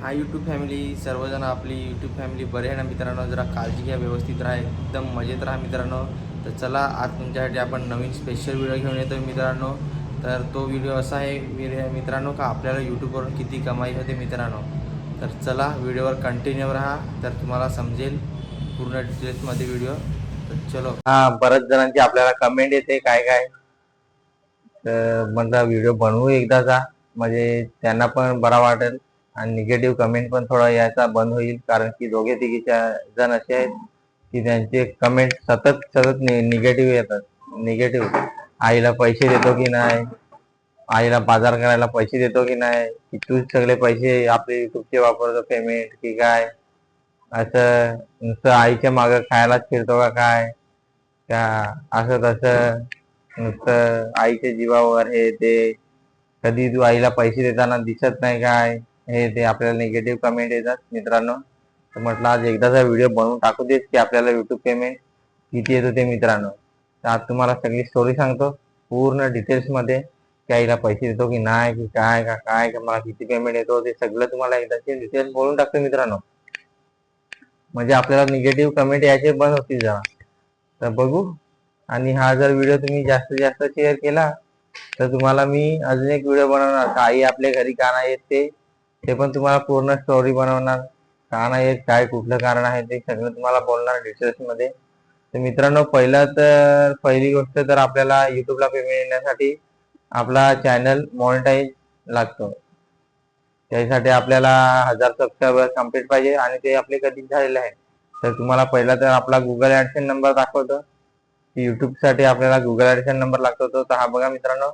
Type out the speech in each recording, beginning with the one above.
हा YouTube family सर्वजण आपली यूट्यूब फॅमिली बरे आहे ना मित्रांनो? जरा काळजी घ्या व्यवस्थित राहा एकदम मजेत राहा मित्रांनो. तर चला आज तुमच्यासाठी आपण नवीन स्पेशल व्हिडिओ घेऊन येतो मित्रांनो. तर तो व्हिडिओ असा आहे मित्रांनो का आपल्याला यूट्यूबवरून किती कमाई होते मित्रांनो? तर चला व्हिडिओवर कंटिन्यू राहा. तर तुम्हाला समजेल पूर्ण डिटेल्समध्ये व्हिडिओ तर चलो. हा बऱ्याच जणांची आपल्याला कमेंट येते काय काय? तर म्हटलं व्हिडिओ बनवू एकदाचा. म्हणजे त्यांना पण बरा वाटेल. आणि निगेटिव्ह कमेंट पण थोडा यायचा बंद होईल कारण की दोघे तिघीच्या जण असे आहेत की त्यांचे कमेंट सतत सतत निगेटिव्ह येतात. निगेटिव्ह आईला पैसे देतो की नाही? आईला बाजार करायला पैसे देतो की नाही? की तूच सगळे पैसे आपले युट्यूबचे वापरतो पेमेंट की काय? असं नुसतं आईच्या मागं खायलाच फिरतो का काय? का असं तसं नुसतं आईच्या जीवावर हे ते. कधी तू आईला पैसे देताना दिसत नाही काय? हे ते आपल्याला निगेटिव्ह कमेंट येतात मित्रांनो. तर म्हटलं आज एकदाचा व्हिडिओ बनवून टाकू देत की आपल्याला युट्यूब पेमेंट किती येतो ते मित्रांनो. तर आज तुम्हाला सगळी स्टोरी सांगतो पूर्ण डिटेल्समध्ये. आईला पैसे देतो की नाही की काय का काय का मला किती पेमेंट येतो ते सगळं तुम्हाला एकदाचे डिटेल्स बोलून टाकतो मित्रांनो. म्हणजे आपल्याला निगेटिव्ह कमेंट यायचे बंद होतील जरा. तर बघू. आणि हा जर व्हिडिओ तुम्ही जास्तीत जास्त शेअर केला तर तुम्हाला मी अजून एक व्हिडिओ बनवणार. का आई आपल्या घरी का नाही येत ते ते पण तुम्हाला पूर्ण स्टोरी बनवणार. का नाही काय कुठलं कारण आहे ते सगळं तुम्हाला बोलणार डिटेल्समध्ये. तर मित्रांनो पहिला तर पहिली गोष्ट तर आपल्याला युट्यूबला पेमेंट येण्यासाठी आपला चॅनल मॉनिटाईज लागतो. त्यासाठी आपल्याला हजार सबस्क्रायबर कंप्लीट पाहिजे आणि ते आपले कधीच झालेले आहे तर तुम्हाला पहिला तर आपला गुगल ऍडसन नंबर दाखवतो. युट्यूबसाठी आपल्याला गुगल ऍडसन नंबर लागतो तर हा बघा मित्रांनो.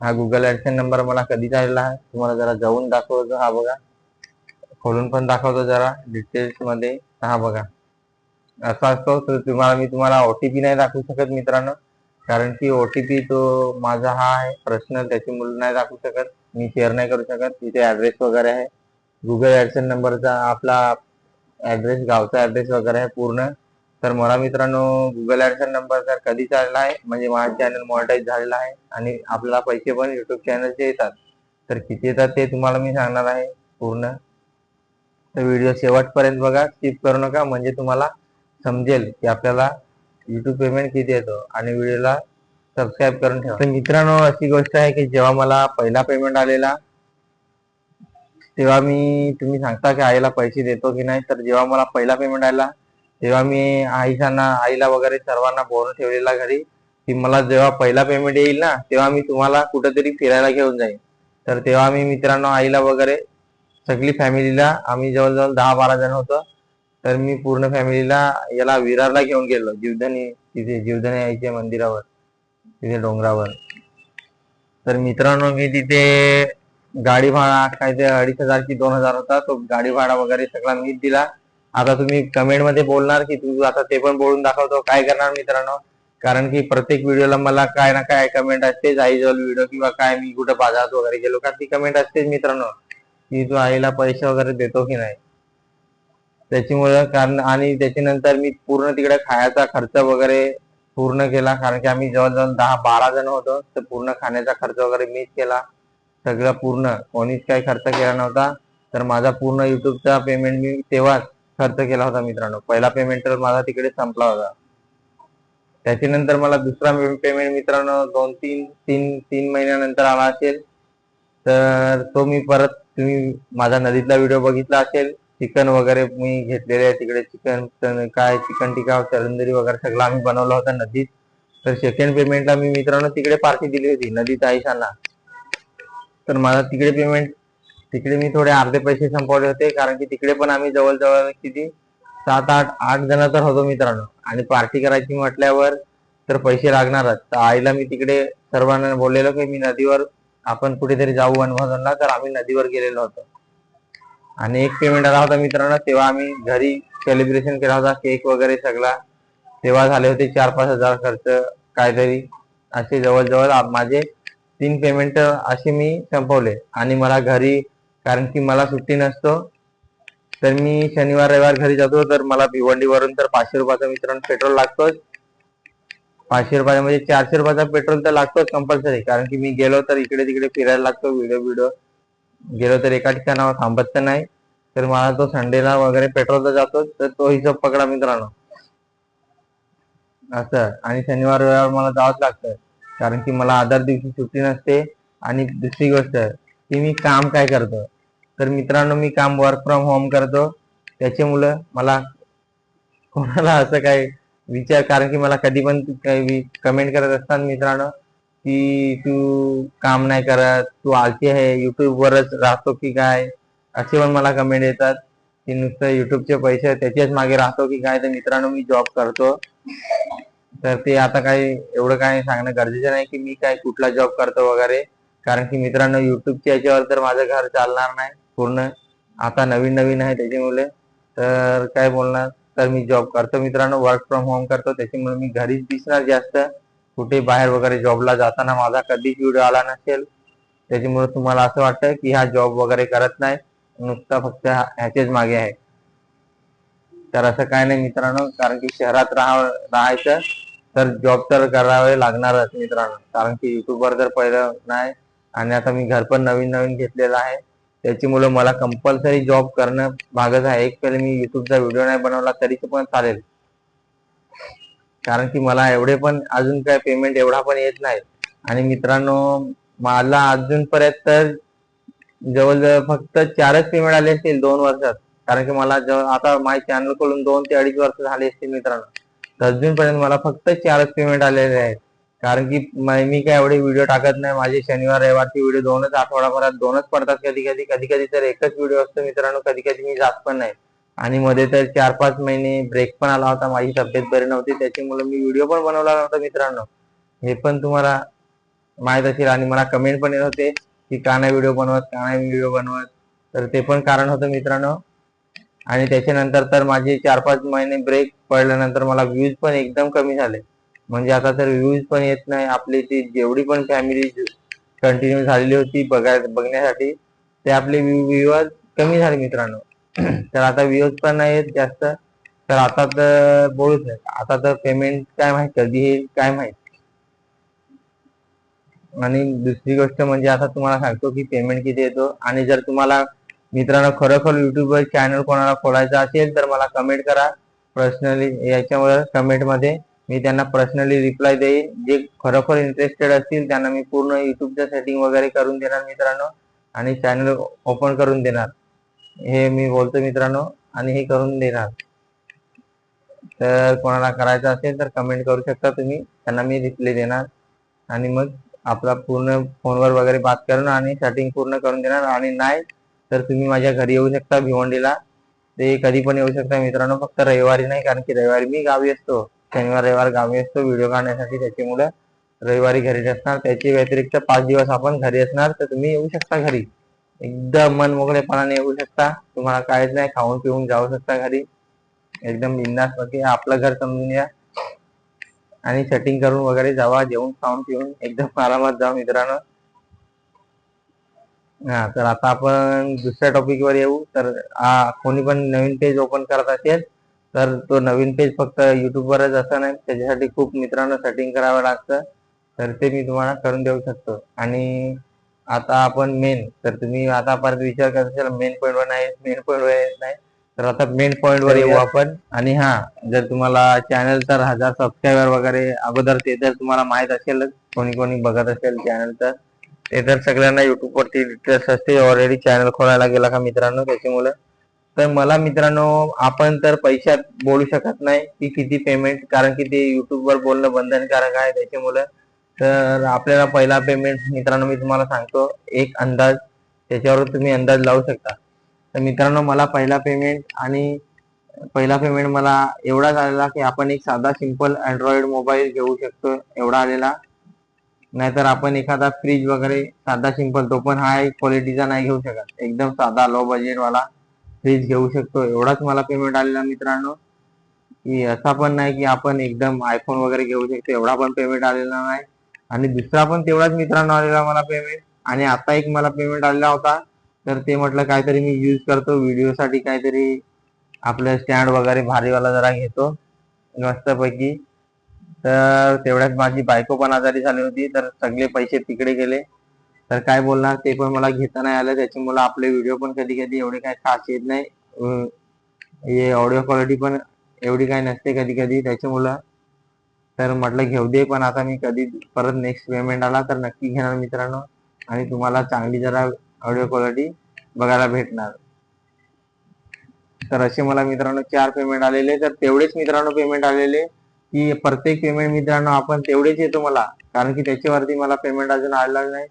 हा गुगल ऍडसन नंबर मला कधी आलेला आहे तुम्हाला जरा जाऊन दाखवतो हा बघा. खोलून पण दाखवतो जरा डिटेल्समध्ये. हा बघा. असा असतो तर तुम्हाला मी तुम्हाला ओटीपी नाही दाखवू शकत मित्रांनो. कारण की ओटीपी तो माझा हा आहे पर्सनल त्याच्यामुळे नाही दाखवू शकत. मी शेअर नाही करू शकत. तिथे ऍड्रेस वगैरे आहे. गुगल ऍडसन नंबरचा आपला ऍड्रेस गावचा ऍड्रेस वगैरे आहे पूर्ण. तर मला मित्रांनो गुगल ऍडसन नंबर तर कधीच आलेला आहे म्हणजे माझा चॅनल मॉनिटाईज झालेला आहे आणि आपल्याला पैसे पण युट्यूब चॅनलचे येतात तर किती येतात ते तुम्हाला मी सांगणार आहे पूर्ण. तर व्हिडिओ शेवटपर्यंत बघा स्किप करू नका म्हणजे तुम्हाला समजेल की आपल्याला युट्यूब पेमेंट किती येतो आणि व्हिडिओला सबस्क्राईब करून ठेवा. तर मित्रांनो अशी गोष्ट आहे की जेव्हा मला पहिला पेमेंट आलेला तेव्हा मी तुम्ही सांगता की आईला पैसे देतो की नाही तर जेव्हा मला पहिला पेमेंट आला तेव्हा मी आईशांना आईला वगैरे सर्वांना बोलून ठेवलेला घरी की मला जेव्हा पहिला पेमेंट येईल ना तेव्हा मी तुम्हाला कुठेतरी फिरायला घेऊन जाईन. तर तेव्हा मी मित्रांनो आईला वगैरे सगळी फॅमिलीला आम्ही जवळजवळ दहा बारा जण होतो. तर मी पूर्ण फॅमिलीला याला विरारला घेऊन गेलो जीवधनी तिथे जीवधनी आईच्या मंदिरावर तिथे डोंगरावर. तर मित्रांनो मी तिथे गाडी भाडा काय ते अडीच हजार की दोन हजार होता तो गाडी भाडा वगैरे सगळा मीच दिला. आता तुम्ही कमेंटमध्ये बोलणार की तू आता ते पण बोलून दाखवतो. काय करणार मित्रांनो? कारण की प्रत्येक व्हिडिओला मला काय ना काय कमेंट असतेच. आईजवळ व्हिडिओ किंवा काय मी कुठं बाजारात वगैरे गेलो का ती कमेंट असतेच मित्रांनो. की तू आईला पैसे वगैरे देतो की नाही? त्याच्यामुळे कारण आणि त्याच्यानंतर मी पूर्ण तिकडे खायचा खर्च वगैरे पूर्ण केला. कारण की आम्ही जवळजवळ दहा बारा जण होतो. तर पूर्ण खाण्याचा खर्च वगैरे मीच केला. सगळं पूर्ण. कोणीच काही खर्च केला नव्हता. तर माझा पूर्ण युट्यूबचा पेमेंट मी तेव्हाच खर्च केला होता मित्रांनो. पहिला पेमेंट तर माझा तिकडे संपला होता. त्याच्यानंतर मला दुसरा पेमेंट मित्रांनो दोन तीन तीन तीन महिन्यानंतर आला असेल. तर तो मी परत तुम्ही माझा नदीतला व्हिडिओ बघितला असेल. चिकन वगैरे मी घेतलेले आहे तिकडे. चिकन काय चिकन टिका चरंदरी वगैरे सगळं आम्ही बनवला होता नदीत. तर सेकंड पेमेंटला मी मित्रांनो तिकडे पार्टी दिली होती नदीत आईशांना. तर माझा तिकडे पेमेंट तिकडे मी थोडे अर्धे पैसे संपवले होते कारण की तिकडे पण आम्ही जवळजवळ किती सात आठ आठ जण तर होतो मित्रांनो. आणि पार्टी करायची म्हटल्यावर तर पैसे लागणारच. तर आईला मी तिकडे सर्वांना बोललेलो की मी नदीवर आपण कुठेतरी जाऊ वनभोजनला तर आम्ही नदीवर गेलेलो होतो. आणि एक पेमेंट आला होता मित्रांनो तेव्हा आम्ही घरी सेलिब्रेशन केला होता केक वगैरे सगळा. तेव्हा झाले होते चार पाच हजार खर्च काहीतरी. असे जवळजवळ माझे तीन पेमेंट असे मी संपवले. आणि मला घरी कारण की मला सुट्टी नसतो. तर मी शनिवार रविवार घरी जातो. तर मला भिवंडीवरून तर पाचशे रुपयाचा मित्रांनो पेट्रोल लागतोच. पाचशे रुपयाचा म्हणजे चारशे रुपयाचा पेट्रोल तर लागतोच कंपल्सरी कारण की मी गेलो तर इकडे तिकडे फिरायला लागतो व्हिडिओ व्हिडिओ गेलो तर एका ठिकाणावर थांबत तर नाही. तर मला तो संडेला वगैरे पेट्रोलचा जातो तर तो हिशोब पकडा मित्रांनो. असं. आणि शनिवार रविवार मला जावंच लागतं. कारण की मला आधार दिवशी सुट्टी नसते. आणि दुसरी गोष्ट की मी काम काय करतो? तर मित्रांनो मी काम वर्क फ्रॉम होम करतो. त्याच्यामुळं मला कोणाला असं काय विचार कारण की मला कधी पण काही कमेंट करत असतात मित्रांनो की तू काम नाही करत तू आलती आहे युट्यूबवरच राहतो की काय? असे पण मला कमेंट येतात की नुसतं युट्यूबचे पैसे त्याच्याच मागे राहतो की काय? तर मित्रांनो मी जॉब करतो. तर ते आता काही एवढं काय सांगणं गरजेचं नाही की मी काय कुठला जॉब करतो वगैरे. कारण की मित्रांनो युट्यूबच्या याच्यावर तर माझं घर चालणार नाही. पूर्ण आता नवीन नवीन आहे त्याच्यामुळे. तर काय बोलणार? तर मी जॉब करतो मित्रांनो वर्क फ्रॉम होम करतो. त्याच्यामुळे मी घरीच दिसणार जास्त. कुठे बाहेर वगैरे जॉबला जाताना माझा कधीच व्हिडिओ आला नसेल. त्याच्यामुळे तुम्हाला असं वाटतं की हा जॉब वगैरे करत नाही. नुसता फक्त ह्याचेच मागे आहे. तर असं काय नाही मित्रांनो कारण की शहरात राहा राहायचं. तर जॉब तर करावे लागणारच मित्रांनो. कारण की युट्यूबवर तर पहिलं नाही आणि आता मी घर पण नवीन नवीन घेतलेलं आहे. त्याच्यामुळे मला कंपल्सरी जॉब करणं भागच आहे. एक पहिले मी युट्यूबचा व्हिडिओ नाही बनवला तरी पण चालेल. कारण की मला एवढे पण अजून काय पेमेंट एवढा पण येत नाही. आणि मित्रांनो मला अजूनपर्यंत तर जवळजवळ फक्त चारच पेमेंट आले असतील दोन वर्षात. कारण की मला जवळ आता माझ्या चॅनलकडून दोन ते अडीच वर्ष झाले असतील मित्रांनो. तर अजूनपर्यंत मला फक्त चारच पेमेंट आलेले आहेत. कारण की मी काय एवढे व्हिडिओ टाकत नाही. माझे शनिवार रविवारचे व्हिडिओ दोनच आठवडाभरात दोनच पडतात. कधी कधी कधी कधी तर एकच व्हिडिओ असतो मित्रांनो. कधी कधी मी जात पण नाही. आणि मध्ये तर चार पाच महिने ब्रेक पण आला होता. माझी तब्येत बरी नव्हती. त्याच्यामुळे मी व्हिडिओ पण बनवला नव्हता मित्रांनो. हे पण तुम्हाला माहीत असेल आणि मला कमेंट पण येत होते की का नाही व्हिडिओ बनवत का नाही व्हिडिओ बनवत. तर ते पण कारण होतं मित्रांनो. आणि त्याच्यानंतर तर माझे चार पाच महिने ब्रेक पडल्यानंतर मला व्ह्यूज पण एकदम कमी झाले. म्हणजे आता तर व्ह्यूज पण येत नाही. आपली ती जेवढी पण फॅमिली कंटिन्यू झालेली होती बघाय बघण्यासाठी ते आपले व्ह्यूज कमी झाले मित्रांनो. तर आता व्ह्यूज पण नाही येत जास्त. तर आता तर बोलूच नाही आता तर पेमेंट काय माहीत कधी येईल काय माहीत. आणि दुसरी गोष्ट म्हणजे आता तुम्हाला सांगतो की पेमेंट किती येतो. आणि जर तुम्हाला मित्रांनो खरोखर युट्यूबवर चॅनल कोणाला खोलायचा असेल तर मला कमेंट करा. पर्सनली याच्यावर कमेंटमध्ये. मी त्यांना पर्सनली रिप्लाय देईन. जे खरोखर इंटरेस्टेड असतील त्यांना मी पूर्ण युट्यूबचं सेटिंग वगैरे करून देणार मित्रांनो. आणि चॅनल ओपन करून देणार. हे मी बोलतो मित्रांनो. आणि हे करून देणार. तर कोणाला करायचं असेल तर कमेंट करू शकता तुम्ही. त्यांना मी रिप्लाय देणार. आणि मग आपला पूर्ण फोनवर वगैरे बात करून आणि सेटिंग पूर्ण करून देणार. आणि नाही तर तुम्ही माझ्या घरी येऊ शकता भिवंडीला. ते कधी पण येऊ शकता मित्रांनो. फक्त रविवारी नाही कारण की रविवारी मी गावी असतो. शनिवार रविवार गावी असतो. व्हिडिओ काढण्यासाठी त्याची मुलं रविवारी घरीच असणार. त्याच्या व्यतिरिक्त पाच दिवस आपण घरी असणार. तर तुम्ही येऊ शकता घरी. एकदम मन मोकळेपणाने येऊ शकता. तुम्हाला काहीच नाही. खाऊन पिऊन जाऊ शकता घरी. एकदम बिंदास बाकी आपलं घर समजून या. आणि सेटिंग करून वगैरे जावा. जेवून खाऊन पिऊन एकदम आरामात जा मित्रांनो. हा तर आता आपण दुसऱ्या टॉपिक वर येऊ. तर कोणी पण नवीन पेज ओपन करत असेल तर तो नवीन पेज फक्त युट्यूबवरच असं नाही त्याच्यासाठी खूप मित्रांनो सेटिंग करावं लागतं. तर ते मी तुम्हाला करून देऊ शकतो. आणि आता आपण मेन तर तुम्ही आता परत विचार करत असाल मेन पॉईंट वर नाही मेन पॉइंट वर येत नाही. तर आता मेन पॉईंट वर येऊ आपण. आणि हा जर तुम्हाला चॅनल तर हजार सबस्क्रायबर वगैरे अगोदर ते तर तुम्हाला माहीत असेलच. कोणी कोणी बघत असेल चॅनल तर. ते तर सगळ्यांना युट्यूबवरती डिटेल्स असते. ऑलरेडी चॅनल खोलायला गेला का मित्रांनो? त्याच्यामुळे तर मला मित्रांनो आपण तर पैशात बोलू शकत नाही की किती पेमेंट कारण की ते युट्यूबवर बोलणं बंधनकारक आहे त्याच्यामुळे. तर आपल्याला पहिला पेमेंट मित्रांनो मी तुम्हाला सांगतो एक अंदाज. त्याच्यावर तुम्ही अंदाज लावू शकता. तर मित्रांनो मला पहिला पेमेंट आणि पहिला पेमेंट मला एवढा झालेला की आपण एक साधा सिंपल अँड्रॉइड मोबाईल घेऊ शकतो एवढा आलेला. नाहीतर आपण एखादा फ्रीज वगैरे साधा सिंपल तो पण हाय क्वालिटीचा नाही घेऊ शकत. एकदम साधा लो बजेट वाला. फ्रीज घेऊ शकतो. एवढाच मला पेमेंट आलेला मित्रांनो. की असा पण नाही की आपण एकदम आयफोन वगैरे घेऊ शकतो. एवढा पण पेमेंट आलेला नाही. आणि दुसरा पण तेवढाच मित्रांनो आलेला मला पेमेंट आणि आता एक मला पेमेंट आलेला होता. तर ते म्हटलं काहीतरी मी यूज करतो. व्हिडिओ साठी काहीतरी आपलं स्टँड वगैरे भारीवाला जरा घेतो. मस्तपैकी. तर तेवढ्यात माझी बायको पण आजारी झाली होती. तर सगळे पैसे तिकडे गेले. तर काय बोलणार? ते पण मला घेता नाही आलं. त्याच्यामुळे आपले व्हिडिओ पण कधी कधी एवढे काय खास येत नाही. हे ऑडिओ क्वालिटी पण एवढी काय नसते कधी कधी त्याच्यामुळं तर म्हटलं घेऊ दे पण आता मी कधी परत नेक्स्ट पेमेंट आला तर नक्की घेणार मित्रांनो. आणि तुम्हाला चांगली जरा ऑडिओ क्वालिटी बघायला भेटणार. तर असे मला मित्रांनो चार पेमेंट आलेले. तर तेवढेच मित्रांनो पेमेंट आलेले. की प्रत्येक पेमेंट मित्रांनो आपण तेवढेच येतो मला. कारण की त्याच्यावरती मला पेमेंट अजून आलेला नाही.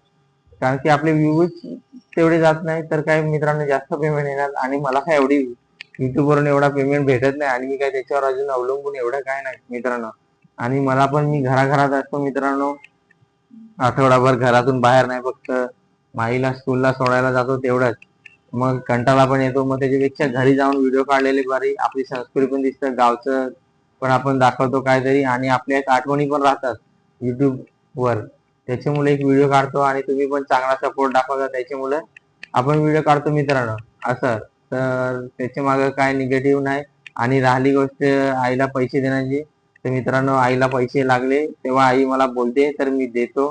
कारण की आपले व्ह्यूज तेवढे जात नाही तर काय मित्रांनो जास्त पेमेंट येणार? आणि मला काय एवढी युट्यूबवरून वरून एवढा पेमेंट भेटत नाही आणि मी काय त्याच्यावर अजून अवलंबून एवढं काय नाही मित्रांनो. आणि मला पण मी घराघरात असतो मित्रांनो. आठवडाभर घरातून बाहेर नाही फक्त. माईला स्कूलला सोडायला जातो तेवढंच. मग कंटाळा पण येतो. मग त्याच्यापेक्षा घरी जाऊन व्हिडिओ काढलेले बरी आपली संस्कृती पण दिसतं गावचं पण आपण दाखवतो काहीतरी. आणि आपल्या एक आठवणी पण राहतात. युट्यूबवर त्याच्यामुळे एक व्हिडिओ काढतो आणि तुम्ही पण चांगला सपोर्ट दाखवता त्याच्यामुळे आपण व्हिडिओ काढतो मित्रांनो. असं. तर त्याच्यामागे काय निगेटिव्ह नाही. आणि राहिली गोष्ट आईला पैसे देण्याची. तर मित्रांनो आईला पैसे लागले. तेव्हा आई मला बोलते तर मी देतो.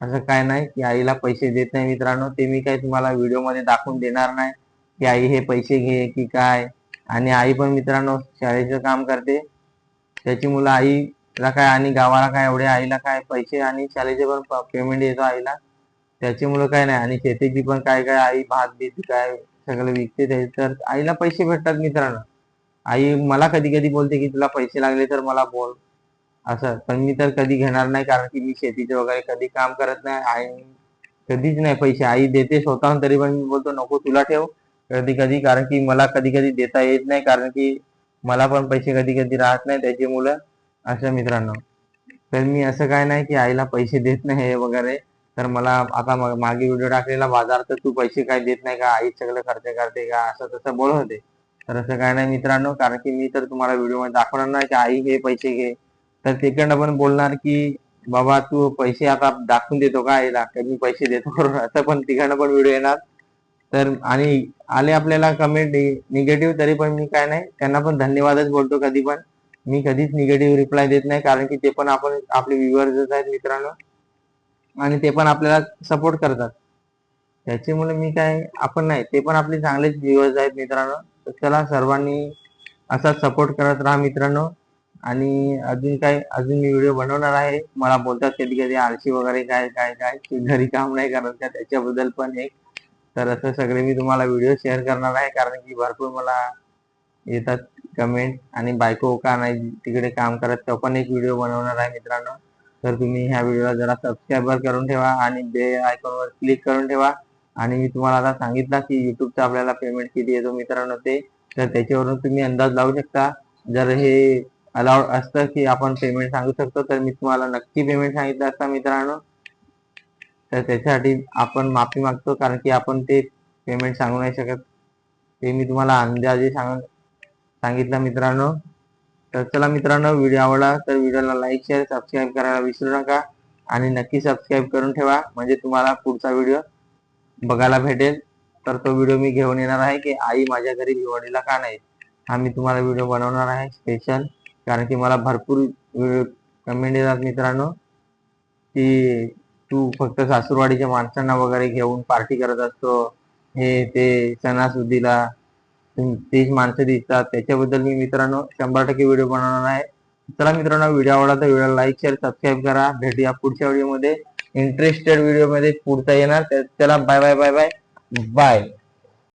असं काय नाही की आईला पैसे देत नाही मित्रांनो. ते मी काही तुम्हाला व्हिडिओमध्ये दाखवून देणार नाही की आई हे पैसे घे की काय. आणि आई पण मित्रांनो शाळेचं काम करते. त्याची मुलं आई ला काय आणि गावाला काय एवढे आईला काय पैसे आणि शाळेचे पण पेमेंट येतो आईला? त्याची मुलं काय नाही आणि शेतीची पण काय काय आई भात बीत काय सगळं विकते तर आईला पैसे भेटतात मित्रांनो. आई मला कधी कधी बोलते की तुला पैसे लागले तर मला बोल. असं. पण मी तर कधी घेणार नाही कारण की मी शेतीचे वगैरे कधी काम करत नाही. आई कधीच नाही पैसे. आई देते स्वतःहून तरी पण मी बोलतो नको तुला ठेव. कधी कधी कारण की मला कधी कधी देता येत नाही कारण की मला पण पैसे कधी कधी राहत नाही. त्याची मुलं अशा मित्रांनो. तर मी असं काय नाही की आईला पैसे देत नाही हे वगैरे. तर मला आता मागे व्हिडिओ टाकलेला बाजार तर तू पैसे काय देत नाही का? आई सगळं खर्च करते का? असं तसं बोलत होते. तर असं काय नाही मित्रांनो कारण की मी तर तुम्हाला व्हिडिओमध्ये दाखवणार नाही की आई हे पैसे घे. तर तिकडनं पण बोलणार की बाबा तू पैसे आता दाखवून देतो का आईला? तर मी पैसे देतो असं पण तिकडनं पण व्हिडिओ येणार. तर आणि आले आपल्याला कमेंट निगेटिव्ह तरी पण मी काय नाही त्यांना पण धन्यवादच बोलतो कधी पण. मी कधीच निगेटिव्ह रिप्लाय देत नाही कारण की ते पण आपण आपले व्ह्युअर्सच आहेत मित्रांनो आणि ते पण आपल्याला सपोर्ट करतात. त्याच्यामुळे मी काय आपण नाही ते पण आपले चांगलेच व्ह्युअर्स आहेत मित्रांनो. तर चला सर्वांनी असाच सपोर्ट करत राहा मित्रांनो. आणि अजून काय अजून मी व्हिडिओ बनवणार आहे. मला बोलतात कधी कधी आळशी वगैरे काय काय काय. की घरी काम नाही करत का? त्याच्याबद्दल पण एक. तर असं सगळे मी तुम्हाला व्हिडिओ शेअर करणार आहे कारण की भरपूर मला येतात कमेंट आणि बायको का नाही तिकडे काम करत तो पण एक व्हिडिओ बनवणार आहे मित्रांनो. तर तुम्ही ह्या व्हिडिओला जरा सबस्क्राईबर करून ठेवा आणि बे आयकॉनवर क्लिक करून ठेवा. आणि मी तुम्हाला आता सांगितलं की युट्यूबचा आपल्याला पेमेंट किती येतो मित्रांनो ते. तर त्याच्यावरून तुम्ही अंदाज लावू शकता. जर हे अलाउड असतं की आपण पेमेंट सांगू शकतो तर मी तुम्हाला नक्की पेमेंट सांगितलं असता मित्रांनो. तर त्याच्यासाठी आपण माफी मागतो कारण की आपण ते पेमेंट सांगू नाही शकत. ते मी तुम्हाला अंदाजे सांग सांगितलं मित्रांनो. तर चला मित्रांनो व्हिडिओ आवडला तर व्हिडिओला लाईक शेअर सबस्क्राईब करायला विसरू नका. आणि नक्की सबस्क्राईब करून ठेवा म्हणजे तुम्हाला पुढचा व्हिडिओ बघायला भेटेल. तर तो व्हिडिओ मी घेऊन येणार आहे की आई माझ्या घरी दिवाळीला का नाही. हा मी तुम्हाला व्हिडिओ बनवणार आहे स्पेशल कारण की मला भरपूर कमेंट येतात मित्रांनो की तू फक्त सासूरवाडीच्या माणसांना वगैरे घेऊन पार्टी करत असतो. हे ते सणासुदीला तुम- तीच माणसं दिसतात. त्याच्याबद्दल मी मित्रांनो शंभर टक्के व्हिडिओ बनवणार आहे. चला मित्रांनो व्हिडिओ आवडला तर व्हिडिओ लाईक शेअर सबस्क्राईब करा. भेटूया पुढच्या व्हिडिओमध्ये. इंटरेस्टेड व्हिडिओमध्ये पुढचा येणार. त्याला bye bye bye bye bye